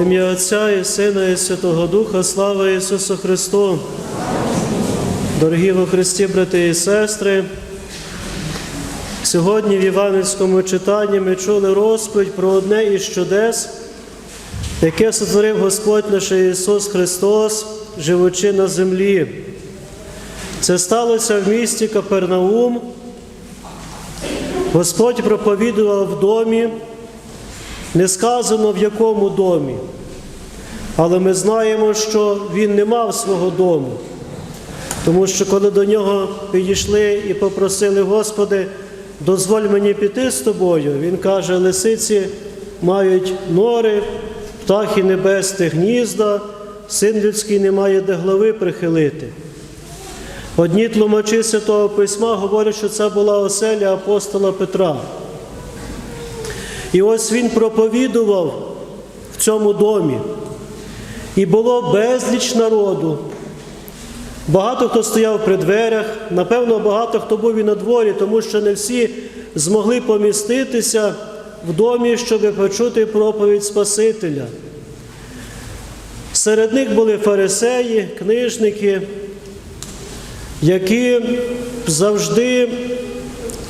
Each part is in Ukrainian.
Ім'я Отця і Сина і Святого Духа, слава Ісусу Христу. Дорогі во Христі, брати і сестри, сьогодні в Іванівському читанні ми чули розповідь про одне із чудес, яке сотворив Господь наш Ісус Христос, живучи на землі. Це сталося в місті Капернаум. Господь проповідував в домі, не сказано в якому домі, але ми знаємо, що він не мав свого дому. Тому що коли до нього підійшли і попросили, Господи, дозволь мені піти з тобою, він каже, лисиці мають нори, птахи небесні гнізда, син людський не має де голови прихилити. Одні тлумачі Святого Письма говорять, що це була оселя апостола Петра. І ось він проповідував в цьому домі. І було безліч народу. Багато хто стояв при дверях, напевно, багато хто був і на дворі, тому що не всі змогли поміститися в домі, щоб почути проповідь Спасителя. Серед них були фарисеї, книжники, які завжди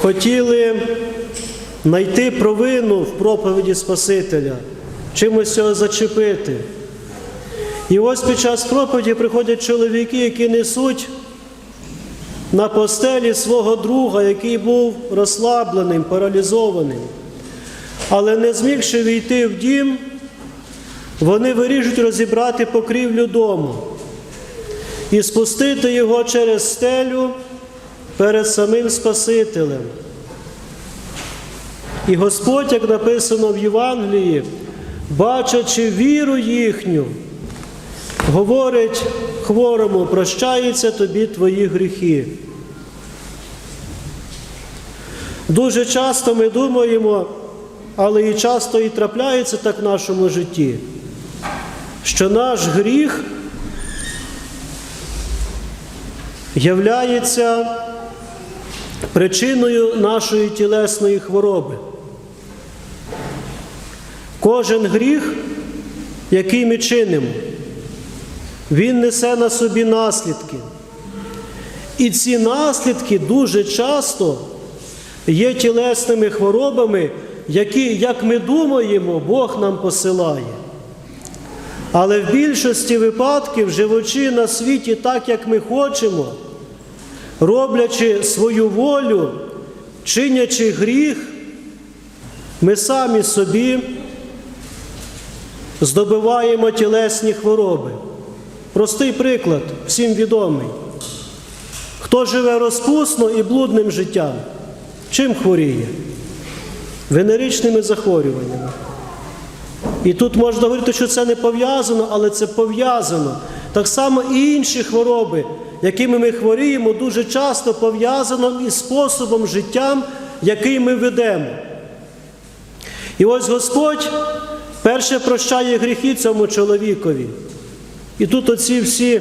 хотіли знайти провину в проповіді Спасителя, чимось його зачепити. І ось під час проповіді приходять чоловіки, які несуть на постелі свого друга, який був розслабленим, паралізованим. Але не змігши війти в дім, вони вирішують розібрати покрівлю дому і спустити його через стелю перед самим Спасителем. І Господь, як написано в Євангелії, бачачи віру їхню, говорить хворому, прощаються тобі твої гріхи. Дуже часто ми думаємо, але і часто і трапляється так в нашому житті, що наш гріх являється причиною нашої тілесної хвороби. Кожен гріх, який ми чинимо, він несе на собі наслідки. І ці наслідки дуже часто є тілесними хворобами, які, як ми думаємо, Бог нам посилає. Але в більшості випадків, живучи на світі так, як ми хочемо, роблячи свою волю, чинячи гріх, ми самі собі здобуваємо тілесні хвороби. Простий приклад, всім відомий. Хто живе розпусно і блудним життям, чим хворіє? Венеричними захворюваннями. І тут можна говорити, що це не пов'язано, але це пов'язано. Так само і інші хвороби, якими ми хворіємо, дуже часто пов'язано із способом життя, який ми ведемо. І ось Господь перше прощає гріхи цьому чоловікові. І тут оці всі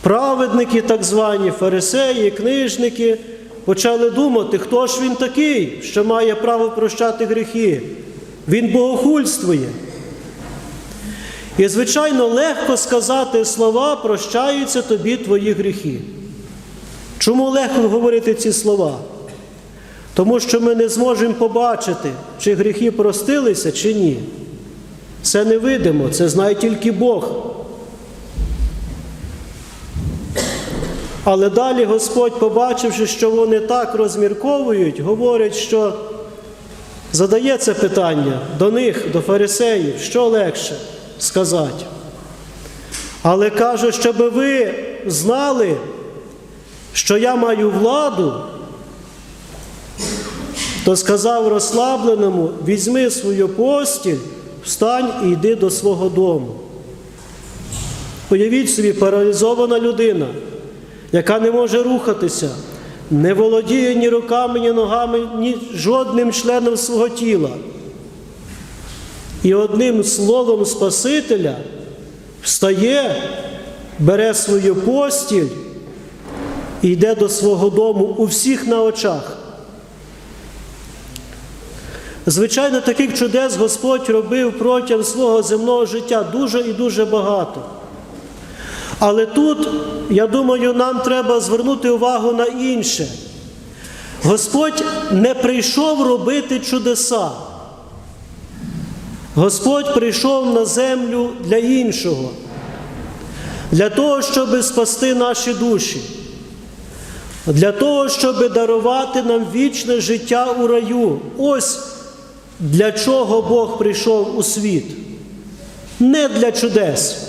праведники, так звані, фарисеї, книжники, почали думати, хто ж він такий, що має право прощати гріхи. Він богохульствує. І, звичайно, легко сказати слова, прощаються тобі твої гріхи. Чому легко говорити ці слова? Тому що ми не зможемо побачити, чи гріхи простилися, чи ні. Це невидимо, це знає тільки Бог. Але далі Господь, побачивши, що вони так розмірковують, говорить, що задає це питання до них, до фарисеїв, що легше сказати. Але каже, щоб ви знали, що я маю владу, то сказав розслабленому: візьми свою постіль, встань і йди до свого дому. Уявіть собі, паралізована людина, яка не може рухатися, не володіє ні руками, ні ногами, ні жодним членом свого тіла. І одним словом Спасителя встає, бере свою постіль і йде до свого дому у всіх на очах. Звичайно, таких чудес Господь робив протягом свого земного життя дуже і дуже багато. Але тут, я думаю, нам треба звернути увагу на інше. Господь не прийшов робити чудеса. Господь прийшов на землю для іншого, для того, щоб спасти наші душі, для того, щоб дарувати нам вічне життя у раю. Ось для чого Бог прийшов у світ. Не для чудес.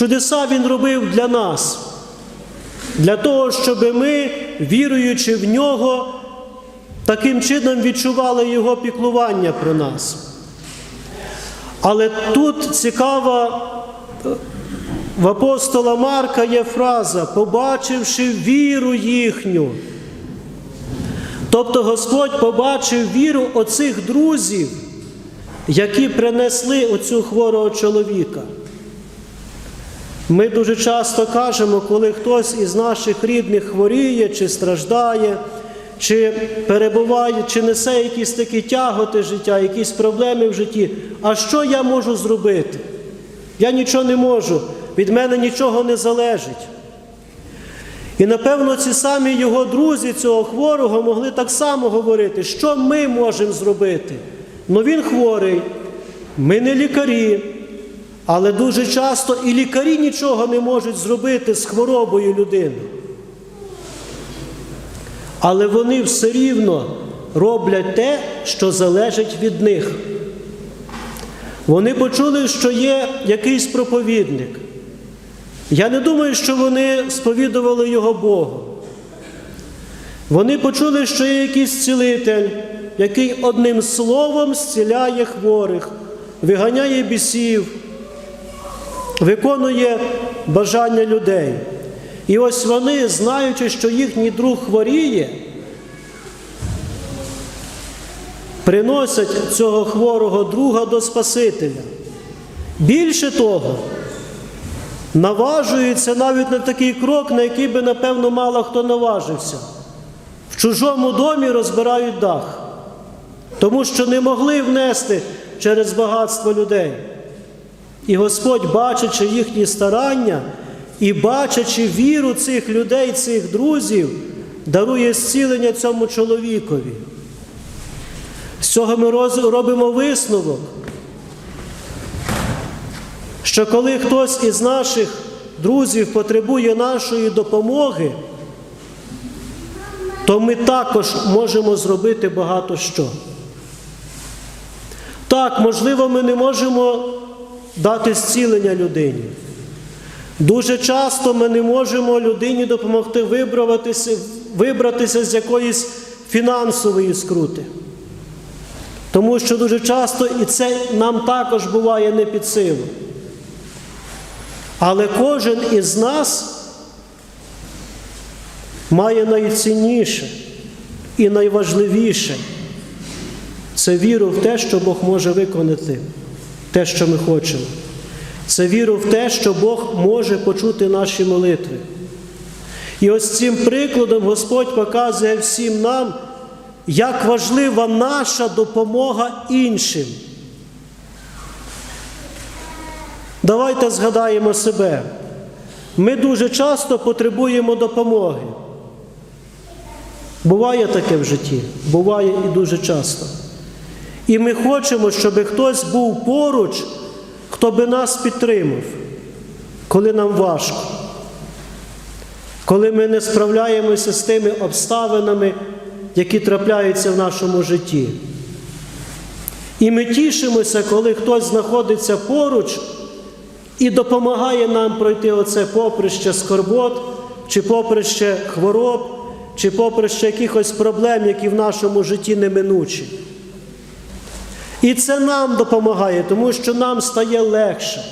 Чудеса Він робив для нас, для того, щоб ми, віруючи в нього, таким чином відчували Його піклування про нас. Але тут цікава в апостола Марка є фраза, побачивши віру їхню. Тобто Господь побачив віру оцих друзів, які принесли оцю хворого чоловіка. Ми дуже часто кажемо, коли хтось із наших рідних хворіє, чи страждає, чи перебуває, чи несе якісь такі тяготи життя, якісь проблеми в житті. А що я можу зробити? Я нічого не можу, від мене нічого не залежить. І напевно ці самі його друзі, цього хворого, могли так само говорити, що ми можемо зробити. Ну він хворий, ми не лікарі, але дуже часто і лікарі нічого не можуть зробити з хворобою людини. Але вони все рівно роблять те, що залежить від них. Вони почули, що є якийсь проповідник. Я не думаю, що вони сповідували його Богу. Вони почули, що є якийсь цілитель, який одним словом зціляє хворих, виганяє бісів, виконує бажання людей. І ось вони, знаючи, що їхній друг хворіє, приносять цього хворого друга до Спасителя. Більше того, наважуються навіть на такий крок, на який би, напевно, мало хто наважився. В чужому домі розбирають дах, тому що не могли внести через багатство людей. І Господь, бачачи їхні старання і бачачи віру цих людей, цих друзів, дарує зцілення цьому чоловікові. З цього ми робимо висновок, що коли хтось із наших друзів потребує нашої допомоги, то ми також можемо зробити багато що. Так, можливо, ми не можемо дати зцілення людині. Дуже часто ми не можемо людині допомогти вибратися, вибратися з якоїсь фінансової скрути. Тому що дуже часто і це нам також буває не під силу. Але кожен із нас має найцінніше і найважливіше це віру в те, що Бог може виконати те, що ми хочемо. Це віру в те, що Бог може почути наші молитви. І ось цим прикладом Господь показує всім нам, як важлива наша допомога іншим. Давайте згадаємо себе. Ми дуже часто потребуємо допомоги. Буває таке в житті, буває і дуже часто. І ми хочемо, щоб хтось був поруч, хто би нас підтримав, коли нам важко, коли ми не справляємося з тими обставинами, які трапляються в нашому житті. І ми тішимося, коли хтось знаходиться поруч і допомагає нам пройти оце поприще скорбот, чи поприще хвороб, чи поприще якихось проблем, які в нашому житті неминучі. І це нам допомагає, тому що нам стає легше.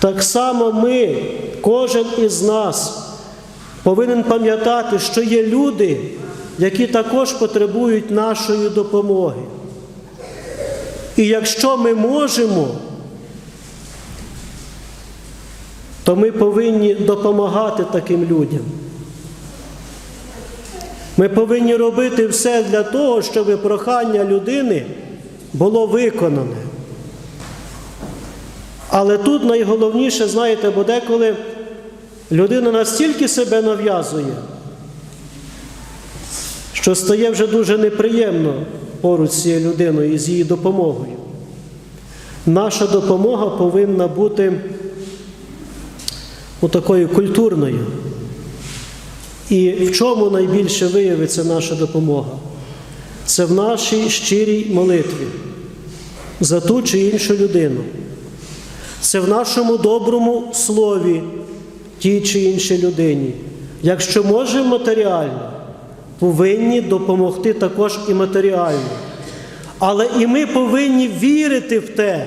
Так само ми, кожен із нас повинен пам'ятати, що є люди, які також потребують нашої допомоги. І якщо ми можемо, то ми повинні допомагати таким людям. Ми повинні робити все для того, щоб прохання людини було виконане. Але тут найголовніше, знаєте, бо деколи людина настільки себе нав'язує, що стає вже дуже неприємно поруч з цією людиною і з її допомогою. Наша допомога повинна бути такою культурною. І в чому найбільше виявиться наша допомога? Це в нашій щирій молитві за ту чи іншу людину. Це в нашому доброму слові тій чи іншій людині. Якщо можемо матеріально, повинні допомогти також і матеріально. Але і ми повинні вірити в те,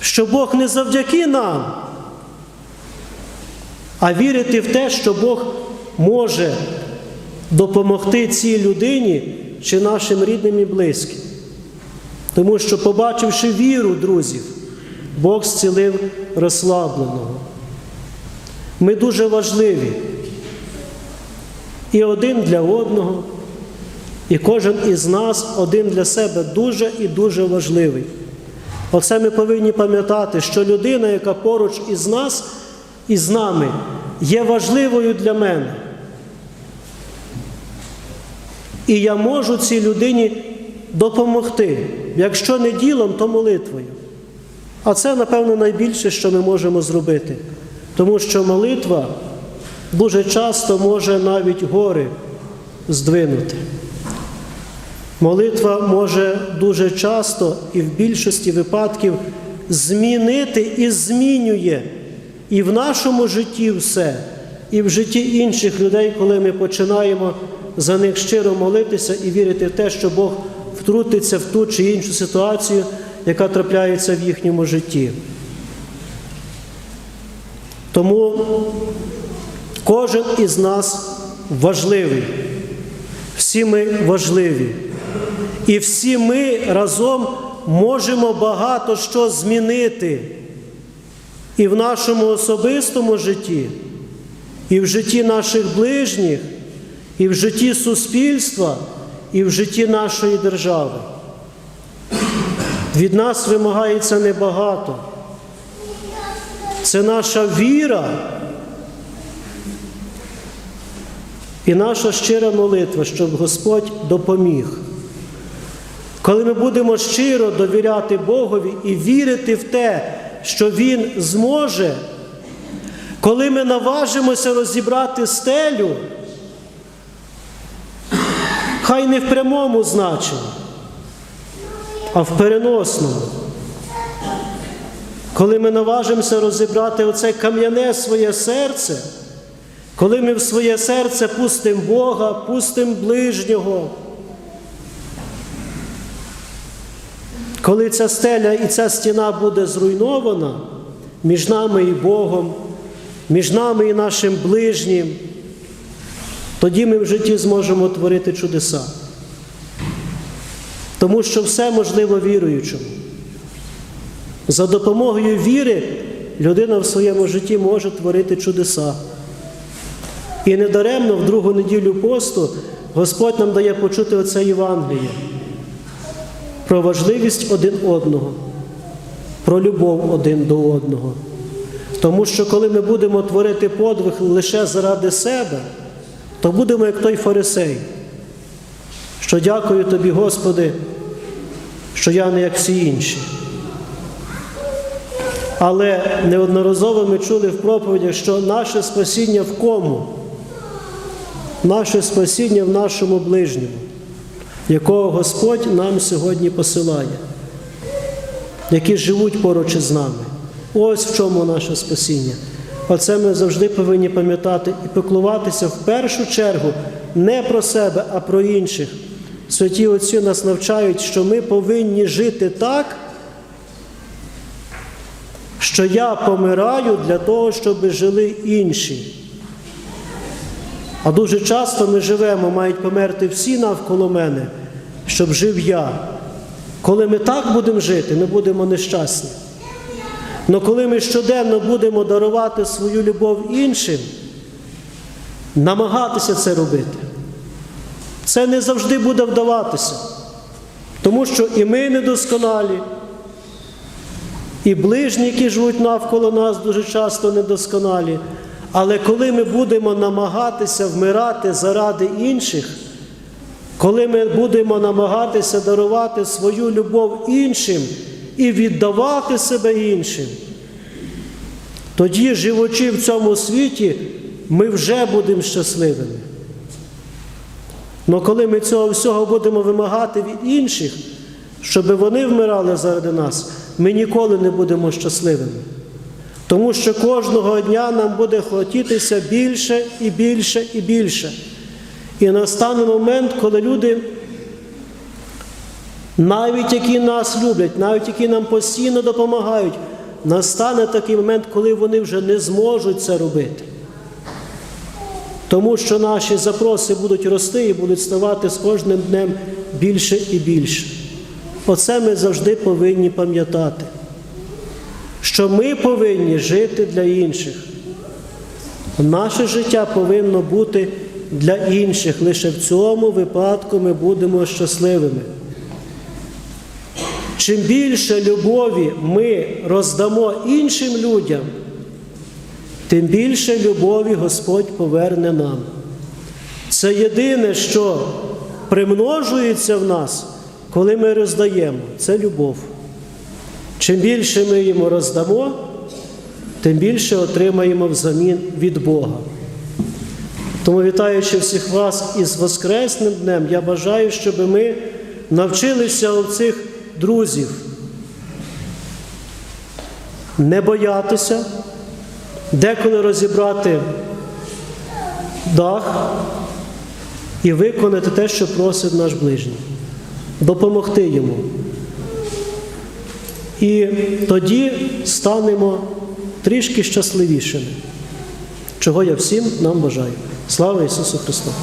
що Бог не завдяки нам, а вірити в те, що Бог може допомогти цій людині чи нашим рідним і близьким. Тому що, побачивши віру друзів, Бог зцілив розслабленого. Ми дуже важливі. І один для одного, і кожен із нас один для себе дуже і дуже важливий. Оце ми повинні пам'ятати, що людина, яка поруч із нас і з нами, є важливою для мене. І я можу цій людині допомогти, якщо не ділом, то молитвою. А це, напевно, найбільше, що ми можемо зробити. Тому що молитва дуже часто може навіть гори здвинути. Молитва може дуже часто і в більшості випадків змінити і змінює і в нашому житті все, і в житті інших людей, коли ми починаємо за них щиро молитися і вірити в те, що Бог втрутиться в ту чи іншу ситуацію, яка трапляється в їхньому житті. Тому кожен із нас важливий. Всі ми важливі. І всі ми разом можемо багато що змінити і в нашому особистому житті, і в житті наших ближніх, і в житті суспільства, і в житті нашої держави. Від нас вимагається небагато. Це наша віра і наша щира молитва, щоб Господь допоміг. Коли ми будемо щиро довіряти Богові і вірити в те, що Він зможе, коли ми наважимося розібрати стелю, хай не в прямому значенні, а в переносному. Коли ми наважимося розібрати оце кам'яне своє серце, коли ми в своє серце пустимо Бога, пустимо ближнього, коли ця стеля і ця стіна буде зруйнована між нами і Богом, між нами і нашим ближнім, тоді ми в житті зможемо творити чудеса. Тому що все можливо віруючому. За допомогою віри людина в своєму житті може творити чудеса. І недаремно в другу неділю посту Господь нам дає почути оце Євангеліє про важливість один одного, про любов один до одного. Тому що коли ми будемо творити подвиг лише заради себе, то будемо як той фарисей, що дякую тобі, Господи, що я не як всі інші. Але неодноразово ми чули в проповідях, що наше спасіння в кому? Наше спасіння в нашому ближньому, якого Господь нам сьогодні посилає, які живуть поруч із нами. Ось в чому наше спасіння. Оце ми завжди повинні пам'ятати і піклуватися в першу чергу не про себе, а про інших. Святі Отці нас навчають, що ми повинні жити так що я помираю для того, щоб жили інші. А дуже часто ми живемо, мають померти всі навколо мене, щоб жив я. Коли ми так будемо жити, ми будемо нещасні. Але коли ми щоденно будемо дарувати свою любов іншим, намагатися це робити, це не завжди буде вдаватися. Тому що і ми недосконалі, і ближні, які живуть навколо нас, дуже часто недосконалі. Але коли ми будемо намагатися вмирати заради інших, коли ми будемо намагатися дарувати свою любов іншим і віддавати себе іншим, тоді, живучи в цьому світі, ми вже будемо щасливими. Але коли ми цього всього будемо вимагати від інших, щоб вони вмирали заради нас, ми ніколи не будемо щасливими. Тому що кожного дня нам буде хотітися більше і більше і більше. І настане момент, коли люди, навіть які нас люблять, навіть які нам постійно допомагають, настане такий момент, коли вони вже не зможуть це робити. Тому що наші запроси будуть рости і будуть ставати з кожним днем більше і більше. Оце ми завжди повинні пам'ятати, що ми повинні жити для інших. Наше життя повинно бути для інших. Лише в цьому випадку ми будемо щасливими. Чим більше любові ми роздамо іншим людям, тим більше любові Господь поверне нам. Це єдине, що примножується в нас, коли ми роздаємо, це любов. Чим більше ми йому роздамо, тим більше отримаємо взамін від Бога. Тому, вітаючи всіх вас із Воскресним днем, я бажаю, щоб ми навчилися у цих друзів не боятися, деколи розібрати дах і виконати те, що просить наш ближній, допомогти йому. І тоді станемо трішки щасливішими, чого я всім нам бажаю. Слава Ісусу Христу!